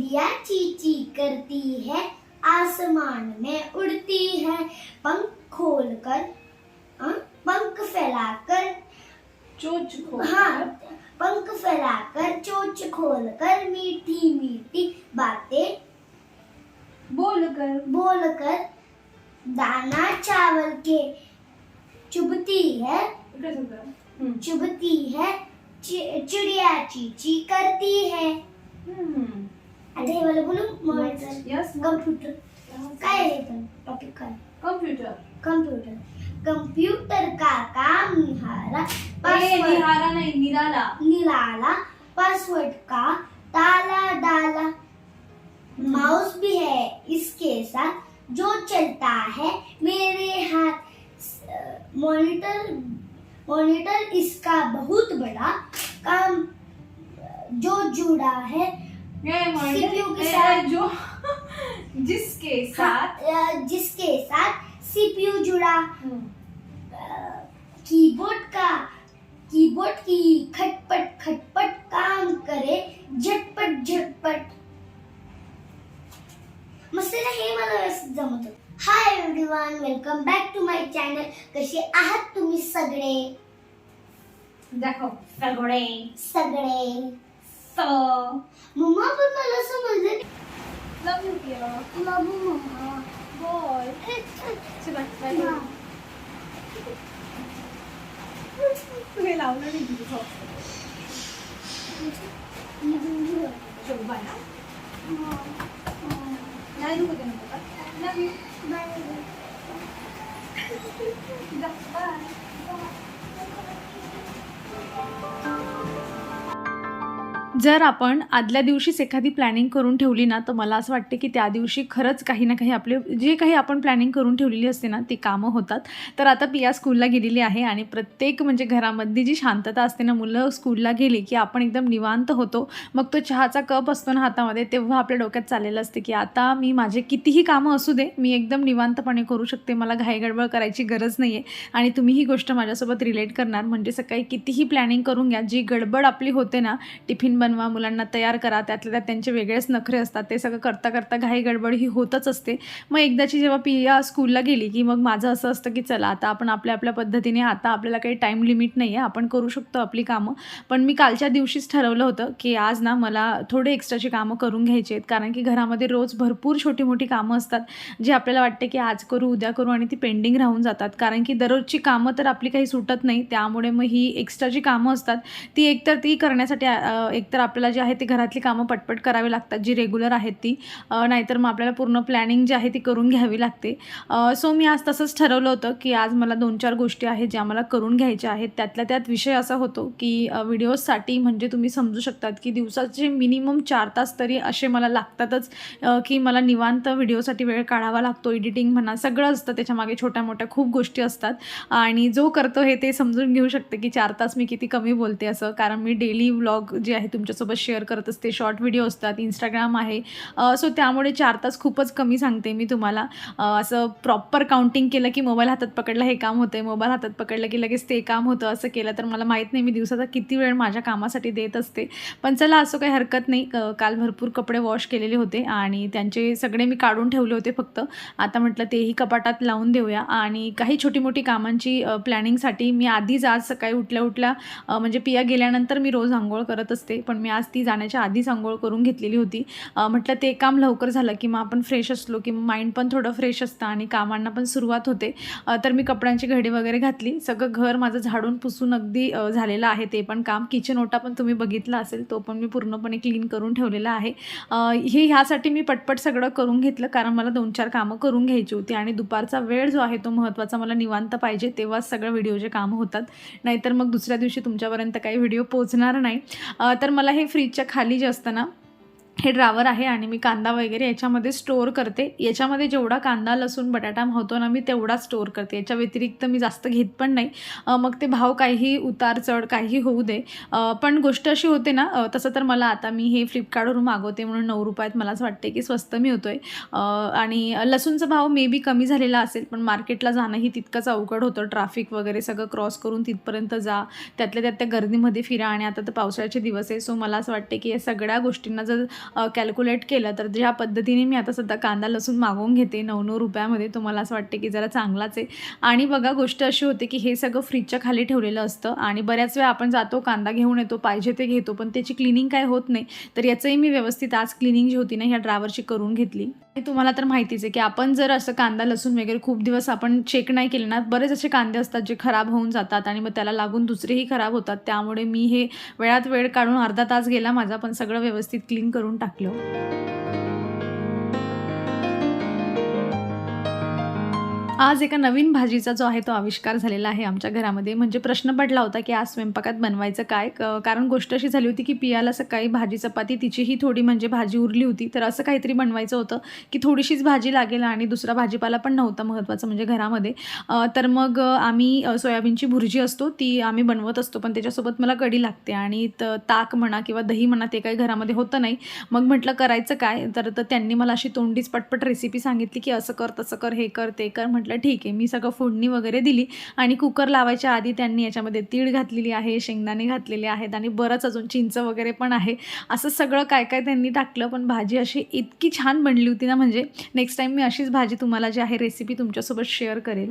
चिड़िया चींची करती है आसमान में उड़ती है। पंख खोलकर हाँ, पंख फैलाकर चोच खो हाँ पंख फैलाकर चोच खोलकर मीठी मीठी बातें बोल कर बोलकर दाना चावल के चुभती है हम्म. चुभती है चिड़िया चीची करती है। हम्म. आता हे मला बोलू Yes. कम्प्युटर काय आहे पण टॉपिक काय कम्प्युटर कंप्यूटर कंप्यूटर का काम निहारा ए पासवर्ड निहारा नाही निराला निराला पासवर्ड का ताला डाला माउस भी है इसके साथ जो चलता है मेरे हाथ मॉनिटर मॉनिटर इसका बहुत बड़ा काम जो जुड़ा है साथ- जो? जिसके साथ? अ, जिसके साथ सीपीयू जुड़ा। हम्म. कीबोर्ड का कीबोर्ड की खटपट खटपट काम करे झटपट झटपट। मस्त हे मला व्यवस्थित जमत. Hi everyone welcome back to my channel कसे आहात तुम्ही सगळे? दाखव सगळे. सगळे. मम्मा पण मला समजलं लव यू किया बाबू मम्मा बोल चला बाय हा. तू हे लावलं नाही सॉक्स शोभा ना नाही दुखत आहे ना पोटात? लव यू जर आपण आदल्या दिवशीच एखादी प्लॅनिंग करून ठेवली ना तर मला असं वाटते की त्या दिवशी खरंच काही ना काही आपले जे काही आपण प्लॅनिंग करून ठेवलेली असते ना ती कामं होतात. तर आता पिया स्कूलला गेलेली आहे आणि प्रत्येक म्हणजे घरामध्ये जी शांतता असते ना मुलं स्कूलला गेली की आपण एकदम निवांत होतो. मग तो चहाचा कप असतो ना हातामध्ये तेव्हा आपल्या डोक्यात चाललेलं असते की आता मी माझे कितीही कामं असू दे मी एकदम निवांतपणे करू शकते मला घाईगडबड करायची गरज नाही आहे आणि तुम्ही ही गोष्ट माझ्यासोबत रिलेट करणार म्हणजे सकाळी कितीही प्लॅनिंग करून घ्या जी गडबड आपली होते ना टिफिन बनवा मुलांना तयार करा त्यातल्या त्यात त्यांचे वेगळेच नखरे असतात ते सगळं करता करता घाई गडबड ही होतच असते. मग एकदाची जेव्हा पिया स्कूलला गेली की मग माझं असं असतं की चला आता आपण आपल्या आपल्या पद्धतीने आता आपल्याला काही टाईम लिमिट नाही आहे आपण करू शकतो आपली कामं. पण मी कालच्या दिवशीच ठरवलं होतं की आज ना मला थोडे एक्स्ट्राची कामं करून घ्यायची आहेत कारण की घरामध्ये रोज भरपूर छोटी मोठी कामं असतात जी आपल्याला वाटते की आज करू उद्या करू आणि ती पेंडिंग राहून जातात. कारण की दररोजची कामं तर आपली काही सुटत नाही त्यामुळे मग ही एक्स्ट्रा जी कामं असतात ती एकतर ती करण्यासाठी एकतर तर आपल्याला जी आहे ती घरातली कामं पटपट करावी लागतात जी रेग्युलर आहेत ती. नाहीतर मग आपल्याला पूर्ण प्लॅनिंग जी आहे ती करून घ्यावी लागते. सो मी आज तसंच ठरवलं होतं की आज मला दोन चार गोष्टी आहेत ज्या मला करून घ्यायच्या आहेत. त्यातल्या त्यात विषय असा होतो की व्हिडिओजसाठी म्हणजे तुम्ही समजू शकतात की दिवसाचे मिनिमम चार तास तरी असे मला लागतातच. की मला निवांत व्हिडिओसाठी वेळ काढावा लागतो एडिटिंग म्हणा सगळं असतं. त्याच्यामागे छोट्या मोठ्या खूप गोष्टी असतात. आणि जो करतो हे ते समजून घेऊ शकते की चार तास मी किती कमी बोलते असं. कारण मी डेली व्लॉग जे आहे तुमच्यासोबत शेअर करत असते. शॉर्ट व्हिडिओ असतात. इंस्टाग्राम आहे. सो त्यामुळे चार तास खूपच कमी सांगते मी तुम्हाला. असं प्रॉपर काउंटिंग केलं की मोबाईल हातात पकडला हे काम होतं मोबाईल हातात पकडलं की लगेच ते काम होतं असं केलं तर मला माहीत नाही मी दिवसाचा किती वेळ माझ्या कामासाठी देत असते. पण चला असं काही हरकत नाही. काल भरपूर कपडे वॉश केलेले होते आणि त्यांचे सगळे मी काढून ठेवले होते फक्त. आता म्हटलं तेही कपाटात लावून देऊया आणि काही छोटी मोठी कामांची प्लॅनिंगसाठी मी आधीच आज सकाळी उठल्या उठल्या म्हणजे पिया गेल्यानंतर मी रोज आंघोळ करत असते. पण मी आज ती जाण्याच्या आधीच आंघोळ करून घेतलेली होती. म्हटलं ते काम लवकर झालं की मग आपण फ्रेश असलो की माइंड पण थोडं फ्रेश असतं आणि कामांना पण सुरुवात होते. तर मी कपड्यांची घडी वगैरे घातली. सगळं घर माझं झाडून पुसून अगदी झालेलं आहे ते पण काम. किचन ओटा पण तुम्ही बघितला असेल तो पण मी पूर्णपणे क्लीन करून ठेवलेला आहे. हे ह्यासाठी मी पटपट सगळं करून घेतलं कारण मला दोन चार कामं करून घ्यायची होती आणि दुपारचा वेळ जो आहे तो महत्त्वाचा मला निवांत पाहिजे तेव्हाच सगळं व्हिडिओचे कामं होतात. नाहीतर मग दुसऱ्या दिवशी तुमच्यापर्यंत काही व्हिडिओ पोचणार नाही. तर मला हे फ्रीजच्या खाली जे असतं ना हे ड्रावर आहे आणि मी कांदा वगैरे याच्यामध्ये स्टोअर करते. याच्यामध्ये जेवढा कांदा लसूण बटाटा होतो ना मी तेवढा स्टोअर करते. याच्या व्यतिरिक्त मी जास्त घेत पण नाही. मग ते भाव काहीही उतार चढ काहीही होऊ दे. पण गोष्ट अशी होते ना तसं तर मला आता मी हे फ्लिपकार्टवरून मागवते म्हणून नऊ रुपयात मला असं वाटते की स्वस्त मी होतो आहे आणि लसूणचा भाव मे बी कमी झालेला असेल पण मार्केटला जाणंही तितकंच अवघड होतं. ट्रॅफिक वगैरे सगळं क्रॉस करून तिथपर्यंत जा. त्यातल्या त्यात त्या गर्दीमध्ये फिरा आणि आता तर पावसाळ्याचे दिवस आहे सो मला असं वाटते की या सगळ्या गोष्टींना जर कॅल्क्युलेट केलं तर ज्या पद्धतीने मी आता सध्या कांदा लसूण मागवून घेते नऊ नऊ रुपयामध्ये तुम्हाला असं वाटते की जरा चांगलाच आहे. आणि बघा गोष्ट अशी होते की हे सगळं फ्रीजच्या खाली ठेवलेलं असतं आणि बऱ्याच वेळा आपण जातो कांदा घेऊन येतो पाहिजे ते घेतो पण त्याची क्लिनिंग काय होत नाही. तर याचंही मी व्यवस्थित आज क्लिनिंग जी होती ना ह्या ड्रायव्हरची करून घेतली. तुम्हाला तर माहितीच आहे की आपण जर असं कांदा लसूण वगैरे खूप दिवस आपण चेक नाही केले ना बरेच असे कांदे असतात जे खराब होऊन जातात आणि मग त्याला लागून दुसरेही खराब होतात. त्यामुळे मी हे वेळात वेळ काढून अर्धा तास गेला माझा पण सगळं व्यवस्थित क्लीन करून टाकलं. आज एका नवीन भाजीचा जो आहे तो आविष्कार झालेला आहे आमच्या घरामध्ये. म्हणजे प्रश्न पडला होता की आज स्वयंपाकात बनवायचं काय? कारण गोष्ट अशी झाली होती की पियाला सकाळी भाजी चपाती तिचीही थोडी म्हणजे भाजी उरली होती. तर असं काहीतरी बनवायचं होतं की थोडीशीच भाजी लागेल आणि दुसरा भाजीपाला पण नव्हता महत्त्वाचं म्हणजे घरामध्ये. तर मग आम्ही सोयाबीनची भुर्जी असतो ती आम्ही बनवत असतो पण त्याच्यासोबत मला कडी लागते आणि त ताक म्हणा किंवा दही म्हणा ते काही घरामध्ये होतं नाही. मग म्हटलं करायचं काय? तर तर त्यांनी मला अशी तोंडीच पटपट रेसिपी सांगितली की असं कर तसं कर हे कर ते कर. म्हटलं ठीक आहे मी सगळं फोडणी वगैरे दिली आणि कुकर लावायच्या आधी त्यांनी याच्यामध्ये तीळ घातलेली आहे शेंगदाणे घातलेले आहेत आणि बरंच अजून चिंच वगैरे पण आहे. असं सगळं काय काय त्यांनी टाकलं पण भाजी अशी इतकी छान बनली होती ना म्हणजे नेक्स्ट टाईम मी अशीच भाजी तुम्हाला जी आहे रेसिपी तुमच्यासोबत शेअर करेल.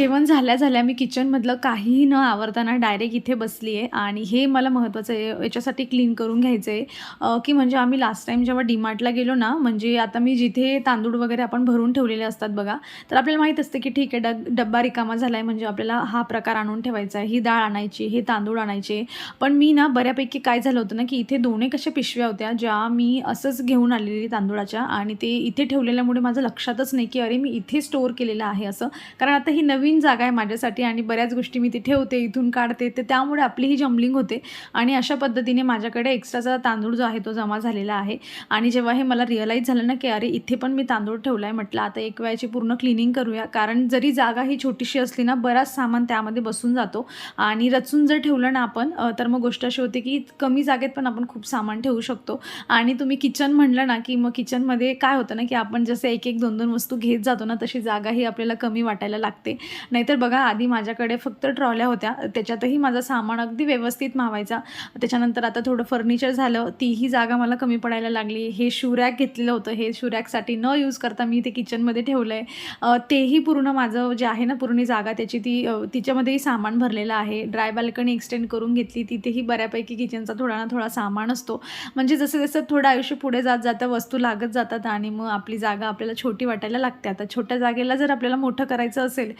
जेवण झाल्या झाल्या मी किचनमधलं काहीही न आवरताना डायरेक्ट इथे बसली आहे आणि हे मला महत्त्वाचं आहे. याच्यासाठी क्लीन करून घ्यायचं आहे की म्हणजे आम्ही लास्ट टाईम जेव्हा डीमार्टला गेलो ना म्हणजे आता मी जिथे तांदूळ वगैरे आपण भरून ठेवलेले असतात बघा तर आपल्याला माहीत असतं की ठीक आहे डग डब्बा रिकामा झाला आहे म्हणजे आपल्याला हा प्रकार आणून ठेवायचा आहे. ही डाळ आणायची हे तांदूळ आणायचे. पण मी ना बऱ्यापैकी काय झालं होतं ना की इथे दोन कशा पिशव्या होत्या ज्या मी असंच घेऊन आलेली तांदूळाच्या आणि ते इथे ठेवलेल्यामुळे माझं लक्षातच नाही की अरे मी इथे स्टोअर केलेलं आहे असं. कारण आता ही नवीन जागा आहे माझ्यासाठी आणि बऱ्याच गोष्टी मी ती ठेवते इथून काढते. तर त्यामुळे आपली ही जम्बलिंग होते. आणि अशा पद्धतीने माझ्याकडे एक्स्ट्राचा तांदूळ जो आहे तो जमा झालेला आहे. आणि जेव्हा हे मला रिअलाईज झालं ना की अरे इथे पण मी तांदूळ ठेवला आहे म्हटलं आता एक वेळाची पूर्ण क्लिनिंग करूया. कारण जरी जागा ही छोटीशी असली ना बराच सामान त्यामध्ये बसून जातो. आणि रचून जर ठेवलं ना आपण तर मग गोष्ट अशी होते की कमी जागेत पण आपण खूप सामान ठेवू शकतो. आणि तुम्ही किचन म्हणलं ना की मग किचनमध्ये काय होतं ना की आपण जसं एक एक दोन दोन वस्तू घेत जातो ना तशी जागा ही आपल्याला कमी वाटायला लागते. नाहीतर बघा आधी माझ्याकडे फक्त ट्रॉल्या होत्या. त्याच्यातही माझं सामान अगदी व्यवस्थित मावायचा. त्याच्यानंतर आता थोडं फर्निचर झालं. तीही जागा मला कमी पडायला लागली. हे शूरॅक घेतलेलं होतं. हे शूरॅकसाठी न यूज करता मी ते किचनमध्ये ठेवलं आहे तेही पूर्ण माझं जे आहे ना पूर्ण जागा त्याची ती तिच्यामध्येही सामान भरलेलं आहे. ड्राय बाल्कनी एक्सटेंड करून घेतली. तिथेही बऱ्यापैकी किचनचा थोडा ना थोडा सामान असतो. म्हणजे जसं जसं थोडं आयुष्य पुढे जात जातं वस्तू लागत जातात आणि मग आपली जागा आपल्याला छोटी वाटायला लागते. आता छोट्या जागेला जर आपल्याला मोठं करायचं असेल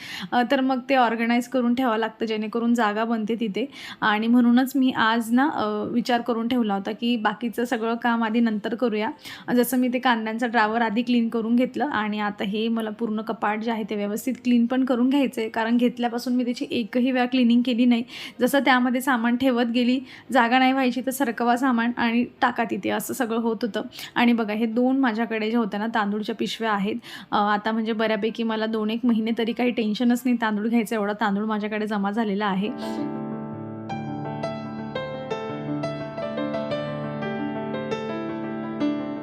तर मग ते ऑर्गनाईज करून ठेवावं लागतं जेणेकरून जागा बनते तिथे. आणि म्हणूनच मी आज ना विचार करून ठेवला होता की बाकीचं सगळं काम आधी नंतर करूया. जसं मी ते कांद्यांचा ड्रावर आधी क्लीन करून घेतलं आणि आता हे मला पूर्ण कपाट जे आहे ते व्यवस्थित क्लीन पण करून घ्यायचं आहे कारण घेतल्यापासून मी त्याची एकही वेळा क्लिनिंग केली नाही. जसं त्यामध्ये सामान ठेवत गेली जागा नाही व्हायची तर सरकवा सामान आणि टाका तिथे असं सगळं होत होतं. आणि बघा हे दोन माझ्याकडे जे होतं ना तांदूळच्या पिशव्या आहेत. आता म्हणजे बऱ्यापैकी मला दोन एक महिने तरी काही टेन्शन टेन्शनच नाही तांदूळ घ्यायचं एवढा तांदूळ माझ्याकडे जमा झालेला आहे.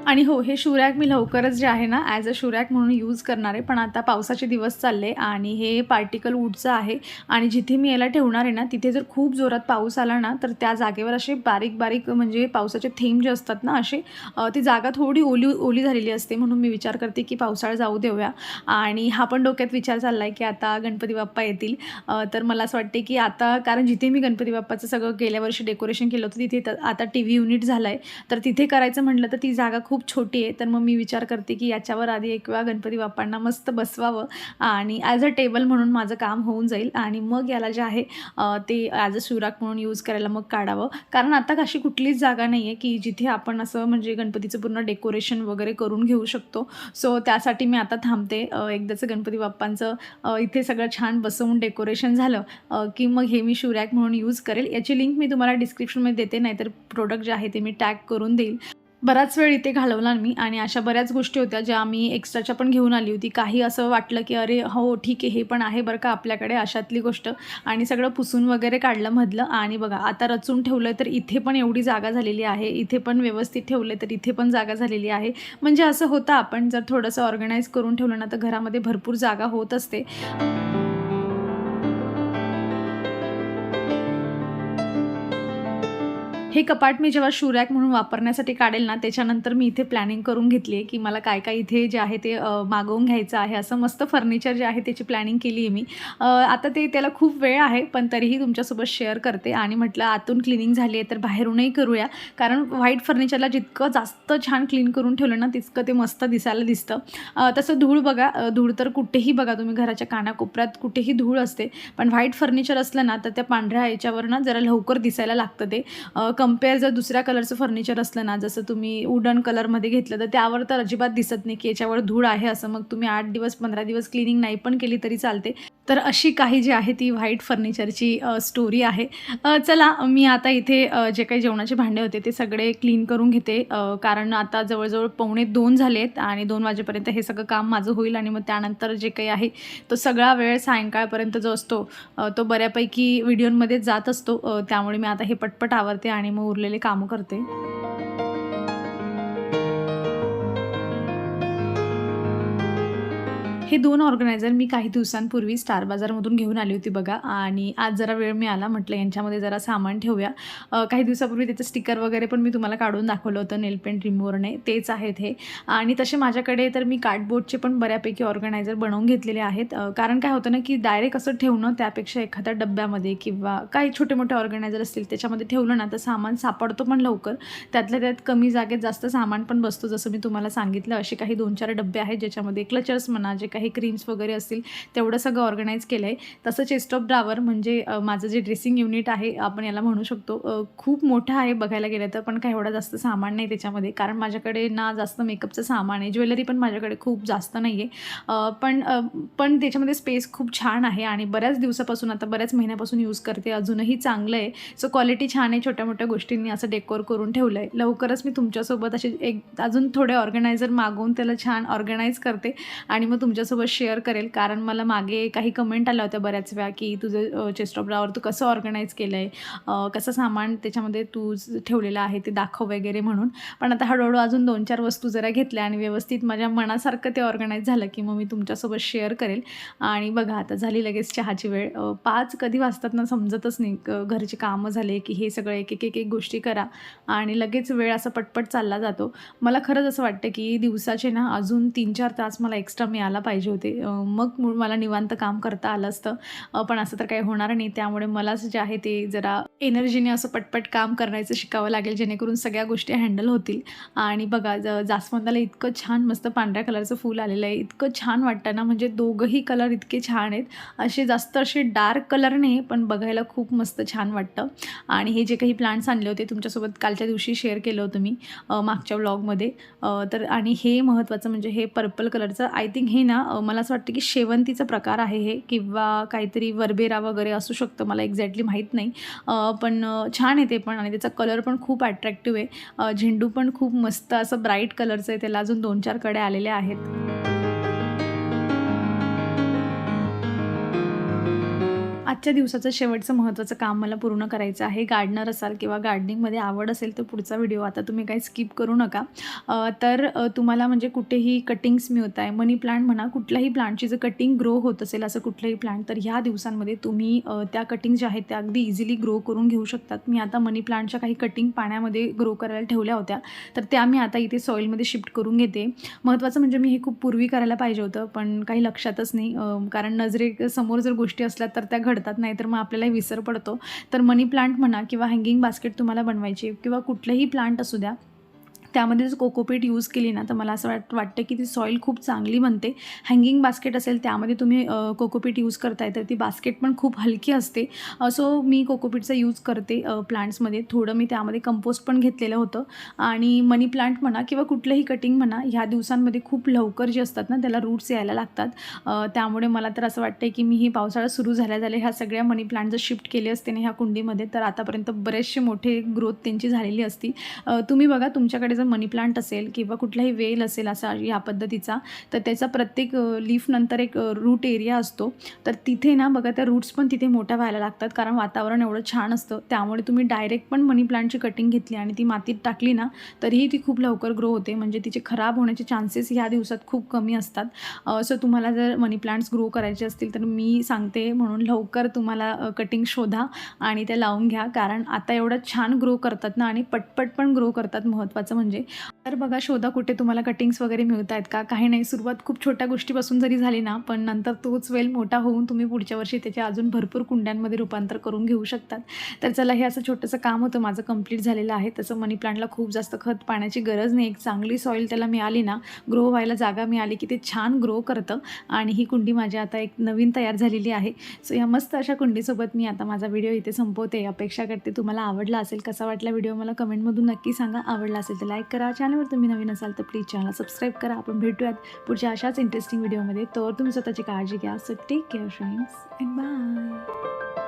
आणि हो हे शूरॅक मी लवकरच जे आहे ना ॲज अ शूरॅक म्हणून यूज करणार आहे. पण आता पावसाचे दिवस चालले आणि हे पार्टिकल वूडचं आहे. आणि जिथे मी याला ठेवणार आहे ना तिथे जर खूप जोरात पाऊस आला ना तर त्या जागेवर असे बारीक बारीक म्हणजे पावसाचे थेंब जे असतात ना असे ती जागा थोडी ओली ओली झालेली असते म्हणून मी विचार करते की पावसाळा जाऊ देऊया. आणि हा पण डोक्यात विचार चालला आहे की आता गणपती बाप्पा येतील. तर मला असं वाटते की आता कारण जिथे मी गणपती बाप्पाचं सगळं गेल्या वर्षी डेकोरेशन केलं होतं तिथे आता टी व्ही युनिट झालं आहे तर तिथे करायचं म्हटलं तर ती जागा खूप खूप छोटी आहे तर मग मी विचार करते की याच्यावर आधी एक वेळा गणपती बाप्पांना मस्त बसवावं. आणि ॲज अ टेबल म्हणून माझं काम होऊन जाईल आणि मग याला जे आहे ते ॲज अ सुराक म्हणून यूज करायला मग काढावं. कारण आता अशी कुठलीच जागा नाही आहे की जिथे आपण असं म्हणजे गणपतीचं पूर्ण डेकोरेशन वगैरे करून घेऊ शकतो. सो त्यासाठी मी आता थांबते. एकदाचं गणपती बाप्पांचं इथे सगळं छान बसवून डेकोरेशन झालं. की मग हे मी शिवरॅक म्हणून यूज करेल. याची लिंक मी तुम्हाला डिस्क्रिप्शनमध्ये देते नाहीतर प्रोडक्ट जे आहे ते मी टॅग करून देईल. बराच वेळ इथे घालवला मी आणि अशा बऱ्याच गोष्टी होत्या ज्या आम्ही एक्स्ट्राच्या पण घेऊन आली होती. काही असं वाटलं की अरे हो ठीक आहे हे पण आहे बरं का आपल्याकडे अशातली गोष्ट. आणि सगळं पुसून वगैरे काढलं मधलं. आणि बघा आता रचून ठेवलं तर इथे पण एवढी जागा झालेली आहे. इथे पण व्यवस्थित ठेवलं तर इथे पण जागा झालेली आहे. म्हणजे असं होतं आपण जर थोडंसं ऑर्गनाईज करून ठेवलं ना तर घरामध्ये भरपूर जागा होत असते. हे कपाट मी जेव्हा शूरॅक म्हणून वापरण्यासाठी काढेल ना त्याच्यानंतर मी इथे प्लॅनिंग करून घेतली आहे की मला काय काय इथे जे आहे ते मागवून घ्यायचं आहे. असं मस्त फर्निचर जे आहे त्याची प्लॅनिंग केली आहे मी. आता ते त्याला खूप वेळ आहे पण तरीही तुमच्यासोबत शेअर करते आणि म्हटलं आतून क्लिनिंग झाली आहे तर बाहेरूनही करूया. कारण व्हाईट फर्निचरला जितकं जास्त छान क्लीन करून ठेवलं ना तितकं ते मस्त दिसायला दिसतं. तसं धूळ बघा धूळ तर कुठेही बघा तुम्ही घराच्या कानाकोपऱ्यात कुठेही धूळ असते. पण व्हाईट फर्निचर असलं ना तर त्या पांढऱ्या याच्यावर ना जरा लवकर दिसायला लागतं ते. कंपेअर जर दुसऱ्या कलरचं फर्निचर असलं ना जसं तुम्ही वुडन कलरमध्ये घेतलं तर त्यावर तर अजिबात दिसत नाही की याच्यावर धूळ आहे असं. मग तुम्ही आठ दिवस पंधरा दिवस क्लिनिंग नाही पण केली तरी चालते. तर अशी काही जी आहे ती व्हाईट फर्निचरची स्टोरी आहे. चला मी आता इथे जे काही जेवणाचे भांडे होते ते सगळे क्लीन करून घेते. कारण आता जवळजवळ पावणे दोन झालेत आणि दोन वाजेपर्यंत हे सगळं काम माझं होईल आणि मग त्यानंतर जे काही आहे तो सगळा वेळ सायंकाळपर्यंत जो असतो तो बऱ्यापैकी व्हिडिओमध्ये जात असतो. त्यामुळे मी आता हे पटपट आवरते आणि मग उरलेले कामं करते. हे दोन ऑर्गनायझर मी काही दिवसांपूर्वी स्टार बाजारमधून घेऊन आली होती बघा. आणि आज जरा वेळ मिळाला म्हटलं यांच्यामध्ये जरा सामान ठेवूया. काही दिवसापूर्वी त्याचं स्टिकर वगैरे पण मी तुम्हाला काढून दाखवलं होतं नेल पेंट तेच आहेत हे. आणि तसे माझ्याकडे तर मी कार्डबोर्डचे पण बऱ्यापैकी ऑर्गनायझर बनवून घेतलेले आहेत. कारण काय होतं ना की डायरेक्ट असं ठेवणं त्यापेक्षा एखाद्या डब्यामध्ये किंवा काही छोटे मोठे ऑर्गनायझर असतील त्याच्यामध्ये ठेवलं ना तर सामान सापडतो पण लवकर. त्यातल्या त्यात कमी जागेत जास्त सामान पण बसतो जसं मी तुम्हाला सांगितलं. असे काही दोन चार डबे आहेत ज्याच्यामध्ये क्लचर्स म्हणा जे काही क्रीम्स वगैरे असतील तेवढं सगळं ऑर्गनाईज केलं आहे तसं चेस्ट ऑफ ड्रावर म्हणजे माझं जे ड्रेसिंग युनिट आहे आपण याला म्हणू शकतो खूप मोठं आहे बघायला गेलं तर पण काही एवढा जास्त सामान नाही त्याच्यामध्ये. कारण माझ्याकडे ना जास्त मेकअपचं सामान आहे ज्वेलरी पण माझ्याकडे खूप जास्त नाही आहे पण पण त्याच्यामध्ये स्पेस खूप छान आहे आणि बऱ्याच दिवसापासून आता बऱ्याच महिन्यापासून यूज करते अजूनही चांगलं आहे. सो क्वालिटी छान आहे छोट्या मोठ्या गोष्टींनी असं डेकोर करून ठेवलं आहे लवकरच मी तुमच्यासोबत असे एक अजून थोडे ऑर्गनायझर मागवून त्याला छान ऑर्गनाईज करते आणि मग तुमच्या तुमच्यासोबत शेअर करेल. कारण मला मागे काही कमेंट आल्या होत्या बऱ्याच वेळा की तुझं चेस्ट तू कसं ऑर्गनाईज केलं आहे कसं सामान त्याच्यामध्ये तू ठेवलेलं आहे ते दाखव वगैरे म्हणून. पण आता हळूहळू अजून दोन चार वस्तू जरा घेतल्या आणि व्यवस्थित माझ्या मनासारखं ते ऑर्गनाईज झालं की मग मी तुमच्यासोबत शेअर करेल. आणि बघा आता झाली लगेच चहाची वेळ. पाच कधी वाजतात ना समजतच नाही. घरचे घरची कामं झाले की हे सगळं एक एक एक एक गोष्टी करा. आणि लगेच वेळ असा पटपट चालला जातो. मला खरंच असं वाटतं की दिवसाचे ना अजून तीन चार तास मला एक्स्ट्रा मिळाला पाहिजे. पाहिजे होते. मग मला निवांत काम करता आलं असतं. पण असं तर काही होणार नाही. त्यामुळे मलाच जे आहे ते जरा एनर्जीने असं पटपट काम करण्याचं शिकावं लागेल जेणेकरून सगळ्या गोष्टी हँडल होतील. आणि बघा ज जास्वंदाला इतकं छान मस्त पांढऱ्या कलरचं फूल आलेलं आहे. इतकं छान वाटतं ना म्हणजे दोघंही कलर इतके छान आहेत. असे जास्त असे डार्क कलर नाही पण बघायला खूप मस्त छान वाटतं. आणि हे जे काही प्लांट्स आणले होते तुमच्यासोबत कालच्या दिवशी शेअर केलं होतं मी मागच्या व्लॉगमध्ये. तर आणि हे महत्त्वाचं म्हणजे हे पर्पल कलरचं आय थिंक हे ना मला असं वाटतं की शेवंतीचा प्रकार आहे हे किंवा काहीतरी वरबेरा वगैरे असू शकतं मला एक्झॅक्टली माहीत नाही. पण छान आहे ते पण आणि त्याचा कलर पण खूप अट्रॅक्टिव्ह आहे. झेंडू पण खूप मस्त असं ब्राईट कलरचं आहे त्याला अजून दोन चारकडे आलेले आहेत. आजच्या दिवसाचं शेवटचं महत्त्वाचं काम मला पूर्ण करायचं आहे. गार्डनर असाल किंवा गार्डनिंगमध्ये आवड असेल तर पुढचा व्हिडिओ आता तुम्ही काही स्किप करू नका. तर तुम्हाला म्हणजे कुठेही कटिंग्स मिळत आहे मनी प्लांट म्हणा कुठल्याही प्लांटची जर कटिंग ग्रो होत असेल असं कुठलंही प्लांट तर ह्या दिवसांमध्ये तुम्ही त्या कटिंग ज्या आहेत त्या अगदी इझिली ग्रो करून घेऊ शकतात. मी आता मनी प्लांटच्या काही कटिंग पाण्यामध्ये ग्रो करायला ठेवल्या होत्या तर त्या मी आता इथे सॉईलमध्ये शिफ्ट करून घेते. महत्त्वाचं म्हणजे मी हे खूप पूर्वी करायला पाहिजे होतं पण काही लक्षातच नाही कारण नजरे समोर जर गोष्टी असल्या तर त्या घड नाही तर मग आपल्याला विसर पडतो. तर मनी प्लांट म्हणा किंवा हँगिंग बास्केट तुम्हाला बनवायची किंवा कुठलंही प्लांट असू द्या त्यामध्ये जर कोकोपीट यूज केली ना तर मला असं वाट वाटतं की ती सॉईल खूप चांगली बनते. हँगिंग बास्केट असेल त्यामध्ये तुम्ही कोकोपीट यूज करताय तर ती बास्केट पण खूप हलकी असते. सो मी कोकोपीटचा यूज करते प्लांट्समध्ये थोडं मी त्यामध्ये कंपोस्ट पण घेतलेलं होतं. आणि मनी प्लांट म्हणा किंवा कुठलंही कटिंग म्हणा ह्या दिवसांमध्ये खूप लवकर जे असतात ना त्याला रूट्स यायला लागतात. त्यामुळे मला तर असं वाटतं की मी ही पावसाळा सुरू झाल्या झाल्या ह्या सगळ्या मनी प्लांट जर शिफ्ट केले असते ना ह्या कुंडीमध्ये तर आतापर्यंत बरेचसे मोठे ग्रोथ त्यांची झालेली असती. तुम्ही बघा तुमच्याकडे जर मनी प्लांट असेल किंवा कुठलाही वेल असेल असा या पद्धतीचा तर त्याचा प्रत्येक लीफनंतर एक रूट एरिया असतो. तर तिथे ना बघा त्या रूट्स पण तिथे मोठ्या व्हायला लागतात. कारण वातावरण एवढं छान असतं. त्यामुळे तुम्ही डायरेक्ट पण मनी प्लांटची कटिंग घेतली आणि ती मातीत टाकली ना तरीही ती खूप लवकर ग्रो होते. म्हणजे तिचे खराब होण्याचे चान्सेस ह्या दिवसात खूप कमी असतात. सो तुम्हाला जर मनी प्लांट्स ग्रो करायचे असतील तर मी सांगते म्हणून लवकर तुम्हाला कटिंग शोधा आणि त्या लावून घ्या. कारण आता एवढं छान ग्रो करतात ना आणि पटपट पण ग्रो करतात महत्त्वाचं म्हणजे. म्हणजे. तर बघा शोधा कुठे तुम्हाला कटिंग्स वगैरे मिळत आहेत का? काही नाही सुरुवात खूप छोट्या गोष्टीपासून जरी झाली ना पण नंतर तोच वेल मोठा होऊन तुम्ही पुढच्या वर्षी त्याचे अजून भरपूर कुंड्यांमध्ये रूपांतर करून घेऊ शकतात. तर चला हे असं छोटंसं काम होतं माझं कंप्लीट झालेलं आहे. तसं मनी प्लांटला खूप जास्त खत पाण्याची गरज नाही. एक चांगली सॉईल त्याला मिळाली ना ग्रो व्हायला जागा मिळाली की ते छान ग्रो करतं. आणि ही कुंडी माझी आता एक नवीन तयार झालेली आहे. सो या मस्त अशा कुंडीसोबत मी आता माझा व्हिडिओ इथे संपवते. अपेक्षा करते तुम्हाला आवडला असेल कसा वाटला व्हिडिओ मला कमेंटमधून नक्की सांगा. आवडला असेल तर लाईक करा. चॅनलवर तुम्ही नवीन असाल तर प्लीज चॅनल सबस्क्राईब करा. आपण भेटूयात पुढच्या अशाच इंटरेस्टिंग व्हिडिओमध्ये तर तुम्ही स्वतःची काळजी घ्या. So take care friends and bye